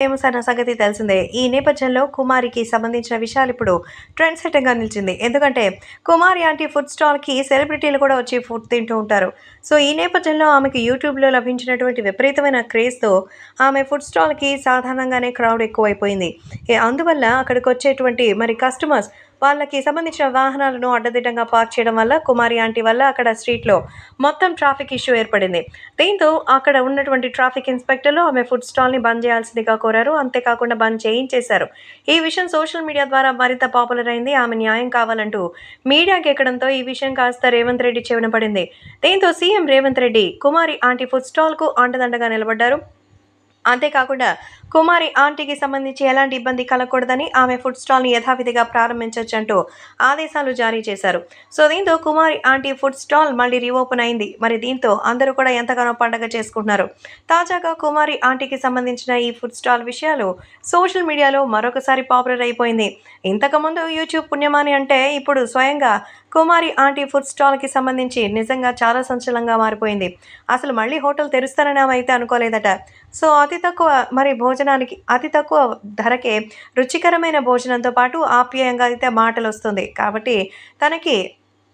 Famous అన్న సంగతి తెలిసిందే. ఈ నేపథ్యంలో కుమారికి సంబంధించిన విషయాలు ఇప్పుడు ట్రెండ్ సెట్టింగ్గా నిలిచింది. ఎందుకంటే కుమారి ఆంటీ ఫుడ్ స్టాల్కి సెలబ్రిటీలు కూడా వచ్చి ఫుడ్ తింటూ ఉంటారు. సో ఈ నేపథ్యంలో ఆమెకు యూట్యూబ్లో లభించినటువంటి విపరీతమైన క్రేజ్తో ఆమె ఫుడ్ స్టాల్కి సాధారణంగానే క్రౌడ్ ఎక్కువైపోయింది. అందువల్ల అక్కడికి వచ్చేటువంటి మరి కస్టమర్స్ వాళ్ళకి సంబంధించిన వాహనాలను అడ్డదిడ్డంగా పార్క్ చేయడం వల్ల కుమారి ఆంటీ వల్ల అక్కడ స్ట్రీట్లో మొత్తం ట్రాఫిక్ ఇష్యూ ఏర్పడింది. దీంతో అక్కడ ఉన్నటువంటి ట్రాఫిక్ ఇన్స్పెక్టర్లు ఆమె ఫుడ్ స్టాల్ని బంద్ చేయాల్సిందిగా కోరారు. అంతేకాకుండా బంద్ చేయించేశారు. ఈ విషయం సోషల్ మీడియా ద్వారా మరింత పాపులర్ అయింది ఆమె న్యాయం కావాలంటూ మీడియాకి ఎక్కడంతో ఈ విషయం కాస్త రేవంత్ రెడ్డి చెవిన పడింది దీంతో CM Revanth Reddy Kumari aunty food స్టాల్కు అండదండగా నిలబడ్డారు. అంతేకాకుండా కుమారి ఆంటీకి సంబంధించి ఎలాంటి ఇబ్బంది కలగకూడదని ఆమె ఫుడ్ స్టాల్ని యథావిధిగా ప్రారంభించవచ్చు అంటూ ఆదేశాలు జారీ చేశారు. సో దీంతో కుమారి ఆంటీ ఫుడ్ స్టాల్ మళ్ళీ రీఓపెన్ అయింది. మరి దీంతో అందరూ కూడా ఎంతగానో పండగ చేసుకుంటున్నారు. తాజాగా కుమారి ఆంటీకి సంబంధించిన ఈ ఫుడ్ స్టాల్ విషయాలు సోషల్ మీడియాలో మరొకసారి పాపులర్ అయిపోయింది. ఇంతకుముందు యూట్యూబ్ పుణ్యమాని అంటే ఇప్పుడు స్వయంగా కుమారి ఆంటీ ఫుడ్ స్టాల్కి సంబంధించి నిజంగా చాలా సంచలనంగా మారిపోయింది. అసలు మళ్ళీ హోటల్ తెరుస్తారని ఆమె అయితే అనుకోలేదట. సో అతి తక్కువ మరి భోజనానికి అతి తక్కువ ధరకే రుచికరమైన భోజనంతో పాటు ఆప్యాయంగా అయితే మాటలు వస్తుంది కాబట్టి తనకి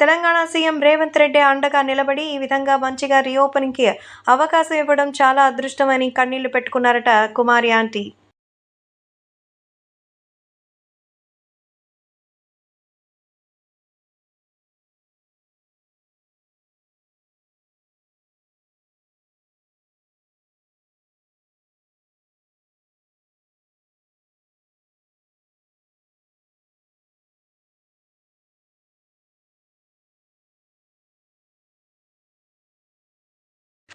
తెలంగాణ సీఎం రేవంత్ రెడ్డి అండగా నిలబడి ఈ విధంగా మంచిగా రీఓపెనింగ్కి అవకాశం ఇవ్వడం చాలా అదృష్టమని కన్నీళ్ళు పెట్టుకున్నారట కుమారి ఆంటీ.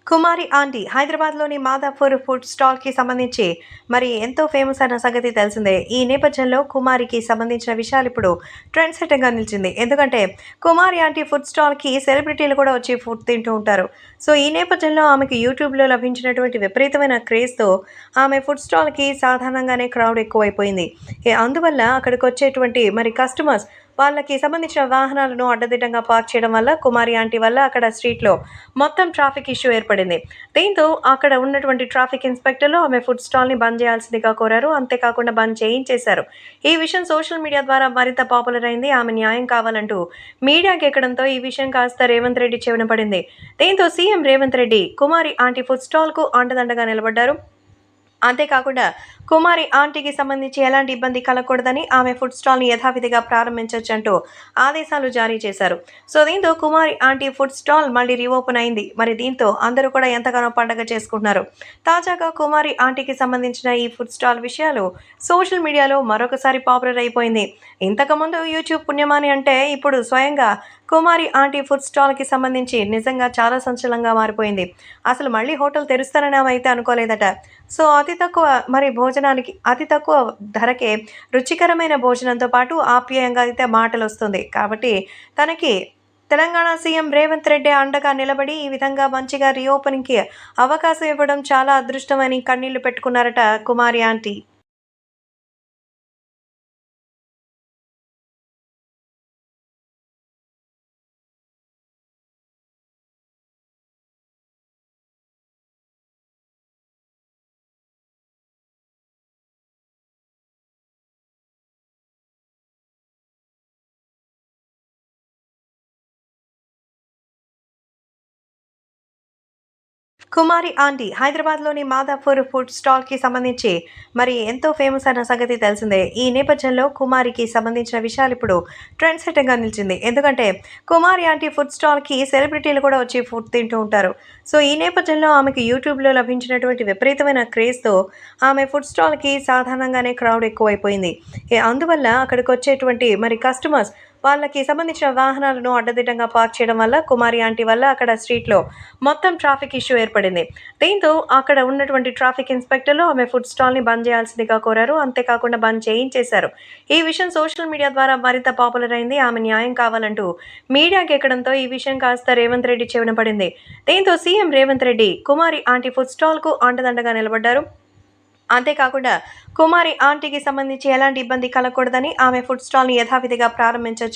కుమారి ఆంటీ హైదరాబాద్లోని మాదాపూర్ ఫుడ్ స్టాల్కి సంబంధించి మరి ఎంతో ఫేమస్ అన్న సంగతి తెలిసిందే. ఈ నేపథ్యంలో కుమారికి సంబంధించిన విషయాలు ఇప్పుడు ట్రెండ్ సెట్టింగ్గా నిలిచింది. ఎందుకంటే కుమారి ఆంటీ ఫుడ్ స్టాల్కి సెలబ్రిటీలు కూడా వచ్చి ఫుడ్ తింటూ ఉంటారు. సో ఈ నేపథ్యంలో ఆమెకు యూట్యూబ్లో లభించినటువంటి విపరీతమైన క్రేజ్తో ఆమె ఫుడ్ స్టాల్కి సాధారణంగానే క్రౌడ్ ఎక్కువైపోయింది. అందువల్ల అక్కడికి వచ్చేటువంటి మరి కస్టమర్స్ వాళ్ళకి సంబంధించిన వాహనాలను అడ్డదిడ్డంగా పార్క్ చేయడం వల్ల కుమారి ఆంటీ వల్ల అక్కడ స్ట్రీట్లో మొత్తం ట్రాఫిక్ ఇష్యూ ఏర్పడింది. దీంతో అక్కడ ఉన్నటువంటి ట్రాఫిక్ ఇన్స్పెక్టర్లు ఆమె ఫుడ్ స్టాల్ని బంద్ చేయాల్సిందిగా కోరారు. అంతేకాకుండా బంద్ చేయించేశారు. ఈ విషయం సోషల్ మీడియా ద్వారా మరింత పాపులర్ అయింది. ఆమె న్యాయం కావాలంటూ మీడియాకి ఎక్కడంతో ఈ విషయం కాస్త రేవంత్ రెడ్డి చెవిన పడింది దీంతో CM Revanth Reddy Kumari aunty food స్టాల్కు అండదండగా నిలబడ్డారు. అంతేకాకుండా కుమారి ఆంటీకి సంబంధించి ఎలాంటి ఇబ్బంది కలగకూడదని ఆమె ఫుడ్ స్టాల్ని యథావిధిగా ప్రారంభించవచ్చు అంటూ ఆదేశాలు జారీ చేశారు. సో దీంతో కుమారి ఆంటీ ఫుడ్ స్టాల్ మళ్ళీ రీఓపెన్ అయింది. మరి దీంతో అందరూ కూడా ఎంతగానో పండగ చేసుకుంటున్నారు. తాజాగా కుమారి ఆంటీకి సంబంధించిన ఈ ఫుడ్ స్టాల్ విషయాలు సోషల్ మీడియాలో మరొకసారి పాపులర్ అయిపోయింది. ఇంతకుముందు యూట్యూబ్ పుణ్యమాని అంటే ఇప్పుడు స్వయంగా కుమారి ఆంటీ ఫుడ్ స్టాల్కి సంబంధించి నిజంగా చాలా సంచలనంగా మారిపోయింది. అసలు మళ్ళీ హోటల్ తెరుస్తారని ఆమె అయితే అనుకోలేదట. సో అతి తక్కువ మరి భోజనానికి అతి తక్కువ ధరకే రుచికరమైన భోజనంతో పాటు ఆప్యాయంగా అయితే మాటలు వస్తుంది కాబట్టి తనకి తెలంగాణ సీఎం రేవంత్ రెడ్డి అండగా నిలబడి ఈ విధంగా మంచిగా రీఓపెనింగ్కి అవకాశం ఇవ్వడం చాలా అదృష్టమని కన్నీళ్ళు పెట్టుకున్నారట కుమారి ఆంటీ. కుమారి ఆంటీ హైదరాబాద్లోని మాదాపూర్ ఫుడ్ స్టాల్కి సంబంధించి మరి ఎంతో ఫేమస్ అన్న సంగతి తెలిసిందే. ఈ నేపథ్యంలో కుమారికి సంబంధించిన విషయాలు ఇప్పుడు ట్రెండ్ సెట్టింగ్గా నిలిచింది. ఎందుకంటే కుమారి ఆంటీ ఫుడ్ స్టాల్కి సెలబ్రిటీలు కూడా వచ్చి ఫుడ్ తింటూ ఉంటారు. సో ఈ నేపథ్యంలో ఆమెకు యూట్యూబ్లో లభించినటువంటి విపరీతమైన క్రేజ్తో ఆమె ఫుడ్ స్టాల్కి సాధారణంగానే క్రౌడ్ ఎక్కువైపోయింది. అందువల్ల అక్కడికి వచ్చేటువంటి మరి కస్టమర్స్ వాళ్ళకి సంబంధించిన వాహనాలను అడ్డదిడ్డంగా పార్క్ చేయడం వల్ల కుమారి ఆంటీ వల్ల అక్కడ స్ట్రీట్లో మొత్తం ట్రాఫిక్ ఇష్యూ ఏర్పడింది. దీంతో అక్కడ ఉన్నటువంటి ట్రాఫిక్ ఇన్స్పెక్టర్లు ఆమె ఫుడ్ స్టాల్ని బంద్ చేయాల్సిందిగా కోరారు. అంతేకాకుండా బంద్ చేయించేశారు. ఈ విషయం సోషల్ మీడియా ద్వారా మరింత పాపులర్ అయింది. ఆమె న్యాయం కావాలంటూ మీడియాకి ఎక్కడంతో ఈ విషయం కాస్త రేవంత్ రెడ్డి చెవిన పడింది. దీంతో CM Revanth Reddy Kumari aunty food స్టాల్కు అండదండగా నిలబడ్డారు. అంతేకాకుండా కుమారి ఆంటీకి సంబంధించి ఎలాంటి ఇబ్బంది కలగకూడదని ఆమె ఫుడ్ స్టాల్ని యథావిధిగా ప్రారంభించవచ్చు